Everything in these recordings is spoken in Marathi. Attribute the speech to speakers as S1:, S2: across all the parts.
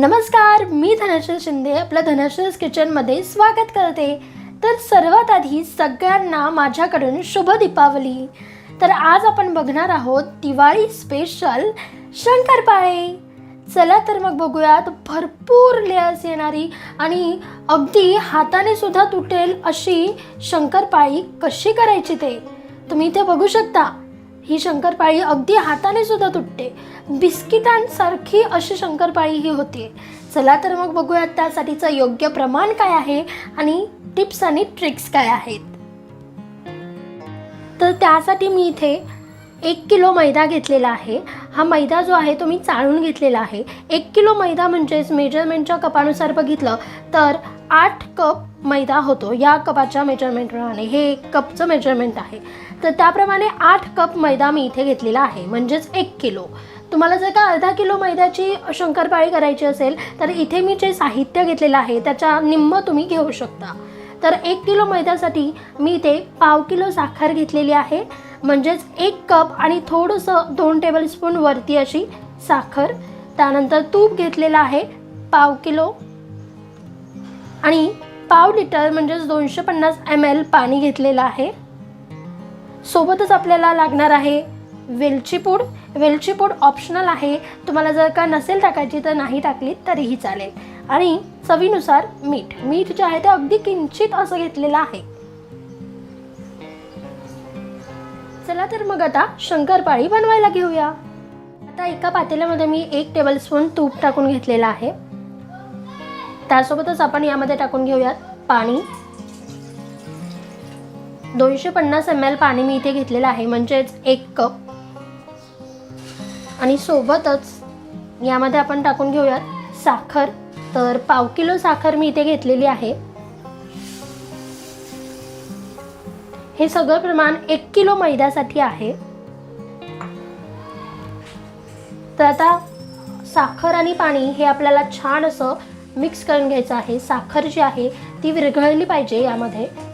S1: नमस्कार मी धनश्री शिंदे आपल्या धनश्रीज किचनमध्ये स्वागत करते. तर सर्वात आधी सगळ्यांना माझ्याकडून शुभ दीपावली. तर आज आपण बघणार आहोत दिवाळी स्पेशल शंकरपाळे. चला तर मग बघूयात भरपूर लेअर्स येणारी आणि अगदी हाताने सुद्धा तुटेल अशी शंकरपाळी कशी करायची ते. तुम्ही इथे बघू शकता. ही शंकरपाळी अगदी हाताने सुद्धा तुटते. बिस्किटांसारखी अशी शंकरपाळी ही होती. चला तर मग बघूयात त्यासाठीचं योग्य प्रमाण काय आहे आणि टिप्स आणि ट्रिक्स काय आहेत. तर त्यासाठी मी इथे एक किलो मैदा घेतलेला आहे. हा मैदा जो आहे तो मी चाळून घेतलेला आहे. एक किलो मैदा म्हणजेच मेजरमेंटच्या कपानुसार बघितलं तर आठ कप मैदा होतो. या कपाच्या मेजरमेंटप्रमाणे हे एक कपचं मेजरमेंट आहे. तर त्याप्रमाणे आठ कप मैदा मी इथे घेतलेला आहे. म्हणजेच एक किलो. तुम्हाला जर का अर्धा किलो मैद्याची शंकरपाळी करायची असेल तर इथे मी जे साहित्य घेतलेलं आहे त्याच्या निम्म तुम्ही घेऊ शकता. तर एक किलो मैद्यासाठी मी इथे पाव किलो साखर घेतलेली आहे. म्हणजेच एक कप आणि थोडंसं दोन टेबलस्पून वरती अशी साखर. त्यानंतर तूप घेतलेलं आहे पाव किलो. आणि पाव लिटर म्हणजेच दोनशे पन्नास एम एल पाणी घेतलेलं आहे. सोबतच आपल्याला लागणार आहे वेलची पूड. वेलची पूड ऑप्शनल आहे. तुम्हाला जर का नसेल टाकायची तर नाही टाकली तरीही चालेल. आणि चवीनुसार मीठ. मीठ जे आहे ते अगदी किंचित असं घेतलेलं आहे. चला तर मग आता शंकरपाळी बनवायला घेऊया. आता एका पातेल्यामध्ये मी एक टेबलस्पून तूप टाकून घेतलेलं आहे. त्यासोबतच आपण यामध्ये टाकून घेऊयात पाणी. दोनशे पन्नास एम एल पाणी मी इथे घेतलेलं आहे. म्हणजेच एक कप. आणि सोबतच यामध्ये आपण टाकून घेऊयात साखर. तर पाव किलो साखर मी इथे घेतलेली आहे. हे सगळं प्रमाण एक किलो मैद्यासाठी आहे. तर आता साखर आणि पाणी हे आपल्याला छान असं मिक्स करून घ्यायचं आहे. साखर जी आहे ती विरघळली पाहिजे यामध्ये.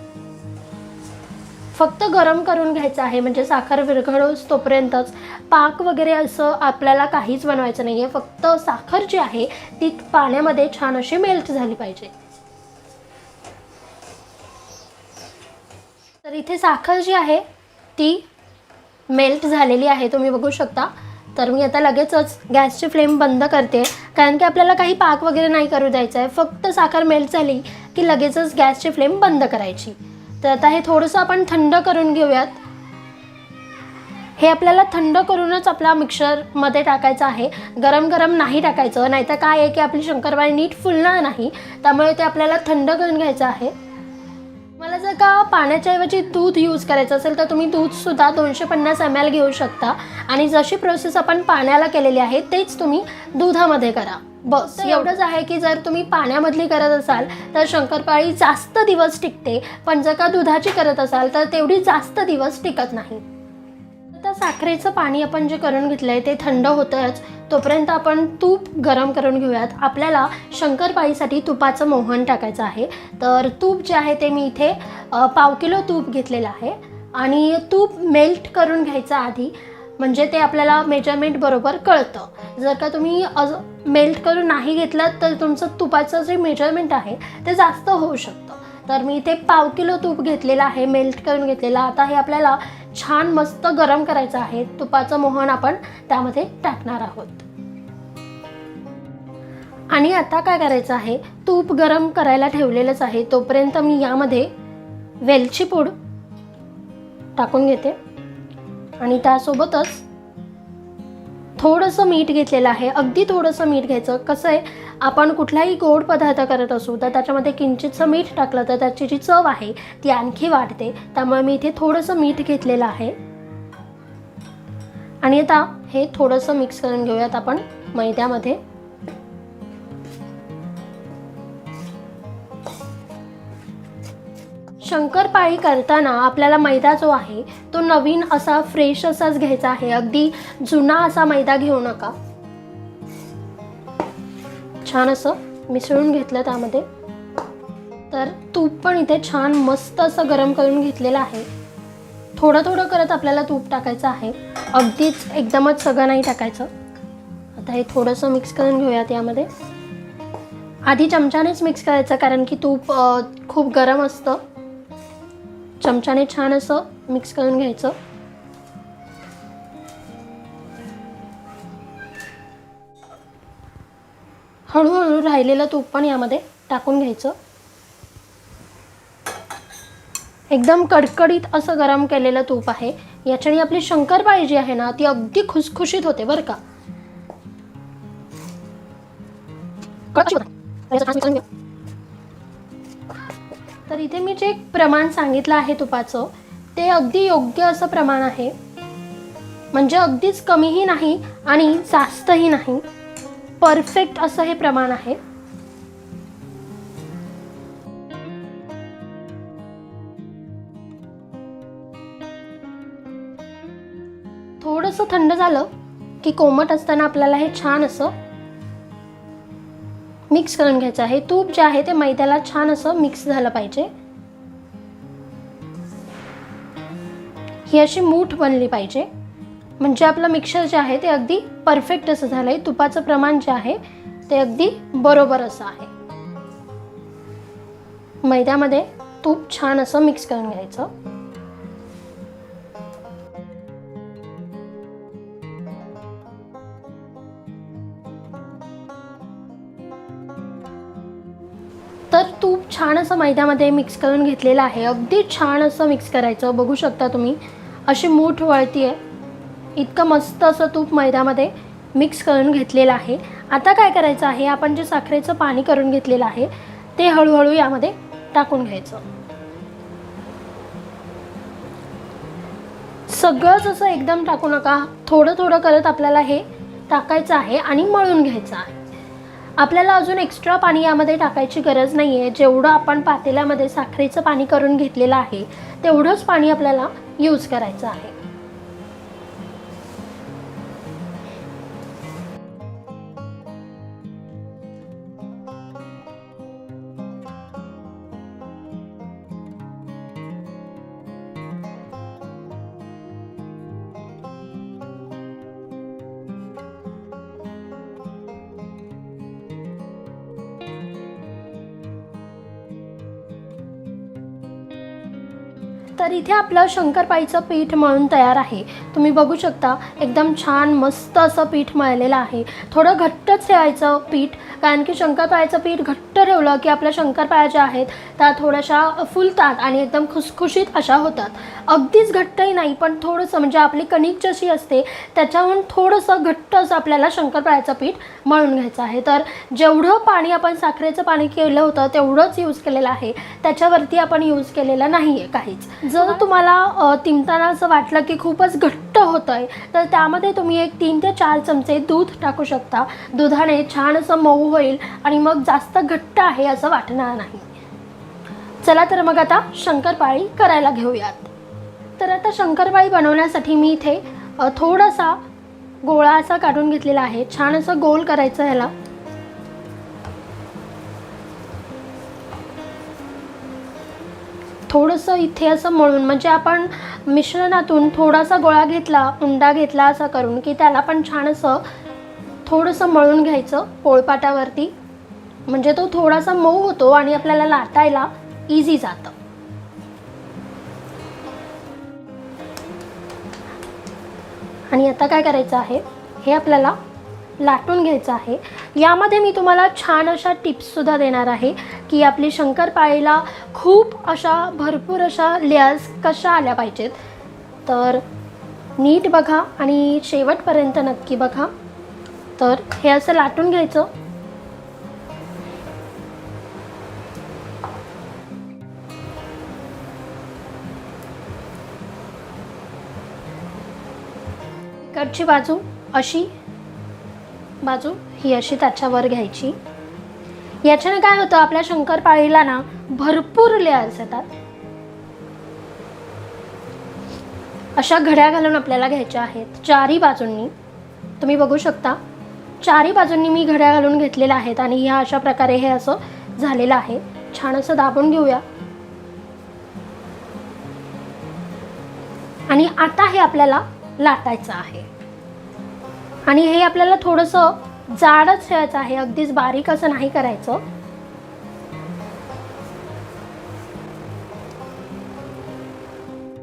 S1: फक्त गरम करून घ्यायचं आहे. म्हणजे साखर विरघळोस तोपर्यंतच पाक वगैरे असं आपल्याला काहीच बनवायचं नाही आहे. फक्त साखर जी आहे ती पाण्यामध्ये छान अशी मेल्ट झाली पाहिजे. तर इथे साखर जी आहे ती मेल्ट झालेली आहे. तुम्ही बघू शकता. तर मी आता लगेचच गॅसची फ्लेम बंद करते. कारण की आपल्याला काही पाक वगैरे नाही करू द्यायचं आहे. फक्त साखर मेल्ट झाली की लगेचच गॅसची फ्लेम बंद करायची. तर आता हे थोडंसं आपण थंड करून घेऊयात. हे आपल्याला थंड करूनच आपला मिक्सरमध्ये टाकायचं आहे. गरम गरम नाही टाकायचं नाहीतर काय आहे की आपली शंकरपाळी नीट फुलणार नाही त्यामुळे ते आपल्याला थंड करून घ्यायचं आहे. मला जर का पाण्याच्या ऐवजी दूध यूज करायचं असेल तर तुम्ही दूधसुद्धा दोनशे पन्नास एम एल घेऊ शकता. आणि जशी प्रोसेस आपण पाण्याला केलेली आहे तेच तुम्ही दुधामध्ये करा. बस एवढंच आहे की जर तुम्ही पाण्यामधली करत असाल तर शंकरपाळी जास्त दिवस टिकते. पण जर का दुधाची करत असाल तर तेवढी जास्त दिवस टिकत नाही. आता साखरेचं पाणी आपण जे करून घेतलं आहे ते थंड होतंच. तोपर्यंत आपण तूप गरम करून घेऊयात. आपल्याला शंकरपाळीसाठी तुपाचं मोहन टाकायचं आहे. तर तूप जे आहे ते मी इथे पाव किलो तूप घेतलेलं आहे. आणि तूप मेल्ट करून घ्यायचं आधी. म्हणजे ते आपल्याला मेजरमेंट बरोबर कळतं. जर का तुम्ही अज मेल्ट करून नाही घेतलं तर तुमचं तुपाचं जे मेजरमेंट आहे ते जास्त होऊ शकतं. तर मी इथे पाव किलो तूप घेतलेलं आहे मेल्ट करून घेतलेलं. आता हे आपल्याला छान मस्त गरम करायचं आहे. तुपाचं मोहन आपण त्यामध्ये टाकणार आहोत. आणि आता काय करायचं आहे? तूप गरम करायला ठेवलेलंच आहे. तोपर्यंत मी यामध्ये वेलची पूड टाकून घेते. आणि त्यासोबतच थोडंसं मीठ घेतलेलं आहे. अगदी थोडंसं मीठ घ्यायचं. कसं आहे आपण कुठलाही गोड पदार्थ करत असू तर त्याच्यामध्ये किंचितचं मीठ टाकलं तर त्याची जी चव आहे ती आणखी वाढते. त्यामुळे मी इथे थोडंसं मीठ घेतलेलं आहे. आणि आता हे थोडंसं मिक्स करून घेऊयात आपण मैद्यामध्ये. शंकरपाळी करताना आपल्याला मैदा जो आहे तो नवीन असा फ्रेश असाच घ्यायचा आहे. अगदी जुना असा मैदा घेऊ नका. छान असं मिसळून घेतलं त्यामध्ये. तर तूप पण इथे छान मस्त असं गरम करून घेतलेलं आहे. थोडं थोडं करत आपल्याला तूप टाकायचं आहे. अगदीच एकदमच सगळं नाही टाकायचं. आता हे थोडंसं मिक्स करून घेऊयात यामध्ये. आधी चमच्यानेच मिक्स करायचं कारण की तूप खूप गरम असतं. चमच्याने छान असं मिक्स करून घ्यायचं. हळूहळू राहिलेलं तूप पण यामध्ये टाकून घ्यायचं. एकदम कडकडीत असं गरम केलेलं तूप आहे. याच्याने आपली शंकरपाळी जी आहे ना ती अगदी खुसखुशीत होते बरं का. तर इथे मी जे प्रमाण सांगितलं आहे तुपाचं ते अगदी योग्य असं प्रमाण आहे. म्हणजे अगदीच कमीही नाही आणि जास्तही नाही. परफेक्ट असं हे प्रमाण आहे. थोडंसं थंड झालं की कोमट असताना आपल्याला हे छान असं मिक्स करून घ्यायचं आहे. तूप जे आहे ते मैद्याला छान असं मिक्स झालं पाहिजे. ही अशी मूठ बनली पाहिजे. म्हणजे आपलं मिक्सर जे आहे ते अगदी परफेक्ट असं झालं आहे तुपाचं प्रमाण जे आहे ते अगदी बरोबर असं आहे. मैद्यामध्ये तूप छान असं मिक्स करून घ्यायचं. छान असं मैद्यामध्ये मिक्स करून घेतलेलं आहे. अगदी छान असं मिक्स करायचं. बघू शकता तुम्ही. अशी मूठ वळती आहे इतकं मस्त असं तूप मैद्यामध्ये मिक्स करून घेतलेलं आहे. आता काय करायचं आहे? आपण जे साखरेचं पाणी करून घेतलेलं आहे ते हळूहळू यामध्ये टाकून घ्यायचं. सगळंच असं एकदम टाकू नका. थोडं थोडं करत आपल्याला हे टाकायचं आहे आणि मळून घ्यायचं आहे. आपल्याला अजून एक्स्ट्रा पाणी यामध्ये टाकायची गरज नाही आहे जेवढं आपण पातेल्यामध्ये साखरेचं पाणी करून घेतलेलं आहे तेवढंच पाणी आपल्याला यूज करायचं आहे. इथे आपलं शंकरपाळीचं पीठ मळून तयार आहे. तुम्ही बघू शकता एकदम छान मस्त असं पीठ मळलेलं आहे. थोडं घट्टच ठेवायचं पीठ कारण की शंकरपाळ्याचं पीठ घट्ट ठेवलं की आपल्या शंकरपाळ्या ज्या आहेत त्या थोड्याशा फुलतात आणि एकदम खुसखुशीत अशा होतात. अगदीच घट्टही नाही पण थोडंसं म्हणजे आपली कणिक जशी असते त्याच्याहून थोडंसं घट्ट असं आपल्याला शंकरपाळ्याचं पीठ मळून घ्यायचं आहे. तर जेवढं पाणी आपण साखरेचं पाणी केलं होतं तेवढंच यूज केलेलं आहे. त्याच्यावरती आपण यूज केलेलं नाही आहे काहीच. जर तुम्हाला तिमताना असं वाटलं की खूपच घट्ट होतं आहे तर त्यामध्ये तुम्ही एक तीन ते चार चमचे दूध टाकू शकता. दुधाने छान असं मऊ होईल आणि मग जास्त घट्ट आहे असं वाटणार नाही. चला तर मग आता शंकरपाळी करायला घेऊयात. तर आता शंकरपाळी बनवण्यासाठी मी इथे थोडासा गोळा असा काढून घेतलेला आहे. छान असं गोल करायचं ह्याला थोडंसं इथे असं मळून म्हणजे आपण मिश्रणातून थोडासा गोळा घेतला उंडा घेतला असा करून की त्याला पण छान असं थोडंसं मळून घ्यायचं पोळपाटावरती. म्हणजे तो थोडासा मऊ होतो आणि आपल्याला लाटायला इझी जातं. आणि आता काय करायचं आहे? हे आपल्याला लाटून घ्यायचं आहे. यामध्ये मी तुम्हाला छान अशा टिप्ससुद्धा देणार आहे की आपली शंकरपाळीला खूप अशा भरपूर अशा लेअर्स कशा आल्या पाहिजेत. तर नीट बघा आणि शेवटपर्यंत नक्की बघा. तर हे असं लाटून घ्यायचं. इकडची बाजू अशी बाजू ही अशी त्याच्यावर घ्यायची. याच्याने काय होतं आपल्या शंकरपाळीला ना भरपूर लेअर्स येतात. अशा घड्या घालून आपल्याला घ्यायच्या आहेत चारही बाजूंनी. तुम्ही बघू शकता चारही बाजूंनी मी घड्या घालून घेतलेल्या आहेत आणि ह्या अशा प्रकारे हे असं झालेलं आहे. छान असं दाबून घेऊया. आणि आता हे आपल्याला लाटायचं आहे. आणि हे आपल्याला थोडंसं जाडच ठेवायचं आहे. अगदीच बारीक असं नाही करायचं.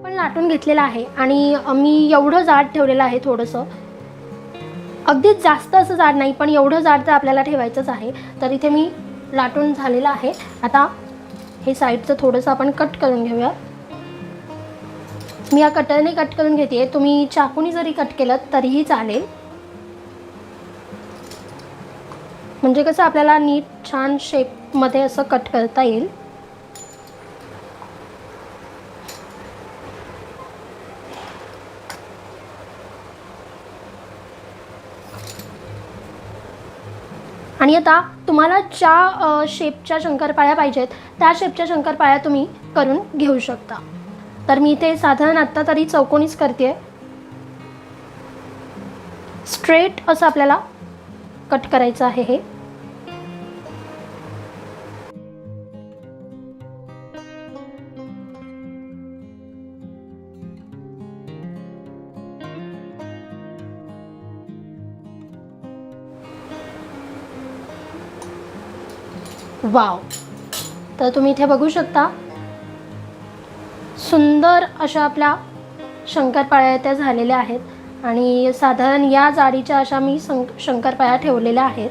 S1: पण लाटून घेतलेलं आहे आणि मी एवढं जाड ठेवलेलं आहे थोडंसं. अगदीच जास्त असं जाड नाही पण एवढं जाड तर आपल्याला ठेवायचंच आहे. तर इथे मी लाटून झालेलं आहे. आता हे साईडचं थोडंसं आपण कट करून घेऊया. मी या कटरने कट करून घेते तुम्ही चाकूनी जरी कट केलं तरीही चालेल. म्हणजे कसं आपल्याला नीट छान शेपमध्ये असं कट करता येईल. आणि आता तुम्हाला ज्या शेपच्या शंकरपाळ्या पाहिजेत त्या शेपच्या शंकरपाळ्या तुम्ही करून घेऊ शकता. तर मी ते साधारण आत्ता तरी चौकोनीच करते स्ट्रेट असं आपल्याला कट करायचं आहे हे. वाव. तर तुम्ही इथे बघू शकता. सुंदर अशा आपल्या शंकरपाळ्या त्या झालेल्या आहेत. आणि साधारण या जाडीच्या अशा मी सं शंकरपाळ्या ठेवलेल्या आहेत.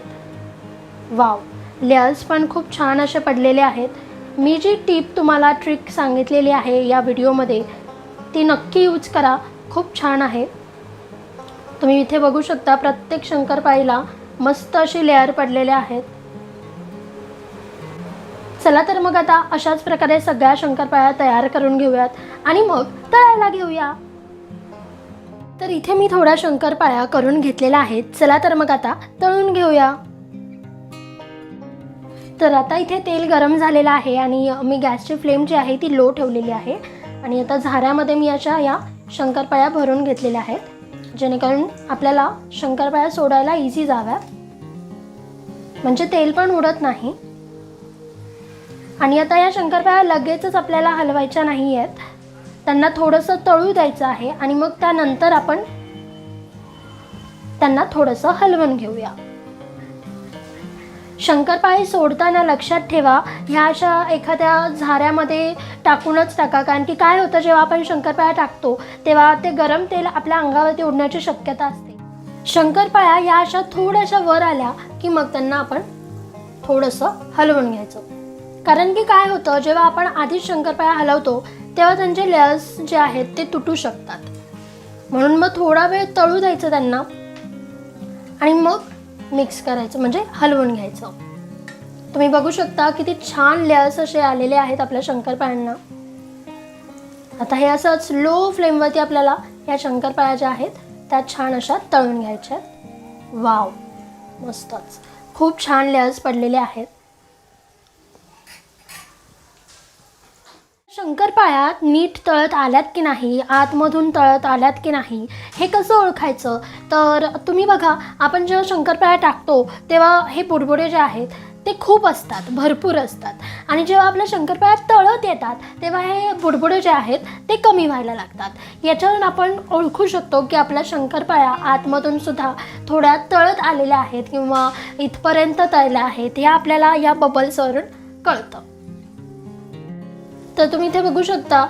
S1: वाव. लेअर्स पण खूप छान असे पडलेले आहेत. मी जी टीप तुम्हाला ट्रिक सांगितलेली आहे या व्हिडिओमध्ये ती नक्की यूज करा. खूप छान आहे. तुम्ही इथे बघू शकता प्रत्येक शंकरपाळीला मस्त अशी लेअर पडलेले आहेत. चला तर मग आता अशाच प्रकारे सगळ्या शंकरपाळ्या तयार करून घेऊयात आणि मग तळायला घेऊया. तर इथे मी थोड्या शंकरपाळ्या करून घेतलेल्या आहेत. चला तर मग आता तळून घेऊया. तर आता इथे तेल गरम झालेलं आहे आणि मी गॅसची फ्लेम जी आहे ती लो ठेवलेली आहे. आणि आता झाऱ्यामध्ये मी अशा या शंकरपाळ्या भरून घेतलेल्या आहेत. जेणेकरून आपल्याला शंकरपाळ्या सोडायला इझी जाव्या म्हणजे तेल पण उडत नाही. आणि आता या शंकरपाळ्या लगेचच आपल्याला हलवायच्या नाही आहेत त्यांना थोडंसं तळू द्यायचं आहे आणि मग त्यानंतर आपण त्यांना थोडंसं हलवून घेऊया. शंकरपाळी सोडताना लक्षात ठेवा ह्या अशा एखाद्या झाऱ्यामध्ये टाकूनच टाका. कारण की काय होतं जेव्हा आपण शंकरपाळ्या टाकतो तेव्हा ते गरम तेल आपल्या अंगावरती उडण्याची शक्यता असते. शंकरपाळ्या या अशा थोड्याशा वर आल्या की मग त्यांना आपण थोडंसं हलवून घ्यायचं. कारण की काय होतं जेव्हा आपण आधीच शंकरपाळ्या हलवतो तेव्हा त्यांचे लेअर्स जे आहेत ते तुटू शकतात. म्हणून मग थोडा वेळ तळू द्यायचं त्यांना आणि मग मिक्स करायचं म्हणजे हलवून घ्यायचं. तुम्ही बघू शकता किती छान लेअर्स असे आलेले आहेत आपल्या शंकरपाळ्यांना आता हे असंच लो फ्लेमवरती आपल्याला या शंकरपाळ्या ज्या आहेत त्या छान अशा तळून घ्यायच्या आहेत. वाव मस्तच. खूप छान लेअर्स पडलेले आहेत. शंकरपाळ्या नीट तळत आल्यात की नाही? आतमधून तळत आल्यात की नाही? हे कसं ओळखायचं? तर तुम्ही बघा आपण जेव्हा शंकरपाळ्या टाकतो तेव्हा हे बुडबुडे जे आहेत ते खूप असतात भरपूर असतात. आणि जेव्हा आपल्या शंकरपाळ्या तळत येतात तेव्हा हे बुडबुडे जे आहेत ते कमी व्हायला लागतात. याच्यावरून आपण ओळखू शकतो की आपल्या शंकरपाळ्या आतमधून सुद्धा थोड्या तळत आलेल्या आहेत किंवा इथपर्यंत तळल्या आहेत हे आपल्याला या बबल्सवरून कळतं. तर तुम्ही इथे बघू शकता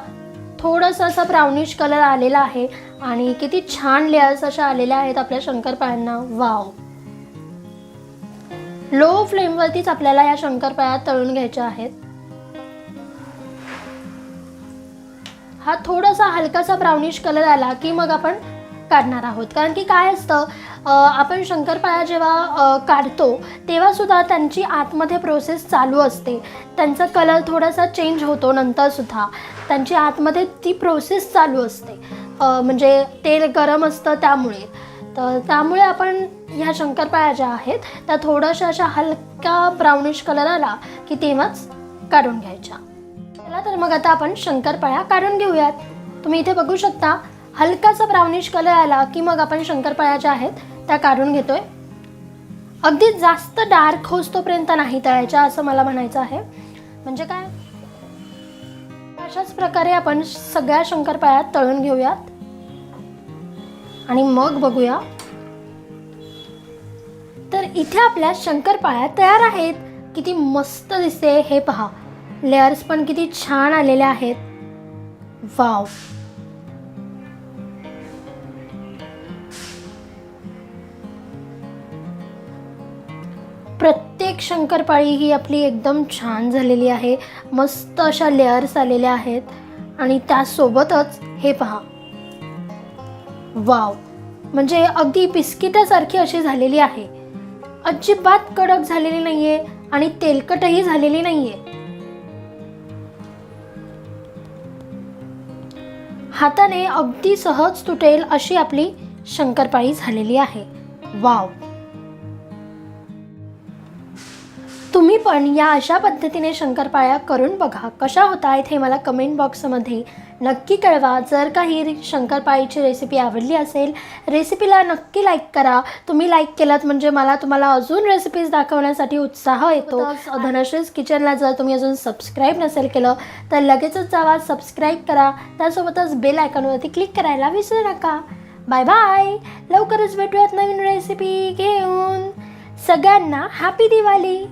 S1: थोडासा असा ब्राउनिश कलर आलेला आहे आणि किती छान लेअर्स अशा आलेल्या आहेत आपल्या शंकरपाळ्यांना वाव लो फ्लेमवरतीच आपल्याला या शंकरपाळ्या तळून घ्यायच्या आहेत. हा थोडासा हलकासा ब्राउनिश कलर आला की मग आपण काढणार आहोत. कारण की काय असतं आपण शंकरपाळ्या जेव्हा काढतो तेव्हासुद्धा त्यांची आतमध्ये प्रोसेस चालू असते. त्यांचा कलर थोडासा चेंज होतो नंतरसुद्धा त्यांची आतमध्ये ती प्रोसेस चालू असते. म्हणजे तेल गरम असतं त्यामुळे. तर त्यामुळे आपण ह्या शंकरपाळ्या ज्या आहेत त्या थोड्याशा अशा हलका ब्राउनिश कलर आला की तेव्हाच काढून घ्यायच्या. चला तर मग आता आपण शंकरपाळ्या काढून घेऊयात. तुम्ही इथे बघू शकता हलकासा ब्राउनिश कलर आला की मग आपण शंकरपाळ्या ज्या आहेत त्या काढून घेतोय. अगदी जास्त डार्क होस्तोपर्यंत नाही तळायच्या असं मला म्हणायचं आहे. म्हणजे काय? अशाच प्रकारे आपण सगळ्या शंकरपाळ्या तळून घेऊयात. आणि मग बघूया. तर इथे आपल्या शंकरपाळ्या तयार आहेत. किती मस्त दिसते हे पहा. लेअर्स पण किती छान आलेले आहेत. वाव प्रत्येक शंकरपाळी ही आपली एकदम छान झालेली आहे. मस्त अशा लेअर्स आलेल्या आहेत. आणि त्यासोबतच हे पहा. वाव म्हणजे अगदी बिस्किटासारखी अशी झालेली आहे. अजिबात कडक झालेली नाही आहे आणि तेलकटही झालेली नाही आहे हाताने अगदी सहज तुटेल अशी आपली शंकरपाळी झालेली आहे. वाव तुम्ही पण या अशा पद्धतीने शंकरपाळ्या करून बघा. कशा होत आहेत हे मला कमेंट बॉक्समध्ये नक्की कळवा. जर काही शंकरपाळीची रेसिपी आवडली असेल रेसिपीला नक्की लाईक करा. तुम्ही लाईक केलात म्हणजे मला तुम्हाला अजून रेसिपीज दाखवण्यासाठी उत्साह येतो. धनश्रीज किचनला जर तुम्ही अजून सबस्क्राईब नसेल केलं तर लगेचच जावा सबस्क्राईब करा. त्यासोबतच बेल आयकॉनवरती क्लिक करायला विसरू नका. बाय बाय लवकरच भेटूयात नवीन रेसिपी घेऊन. सगळ्यांना हॅपी दिवाळी.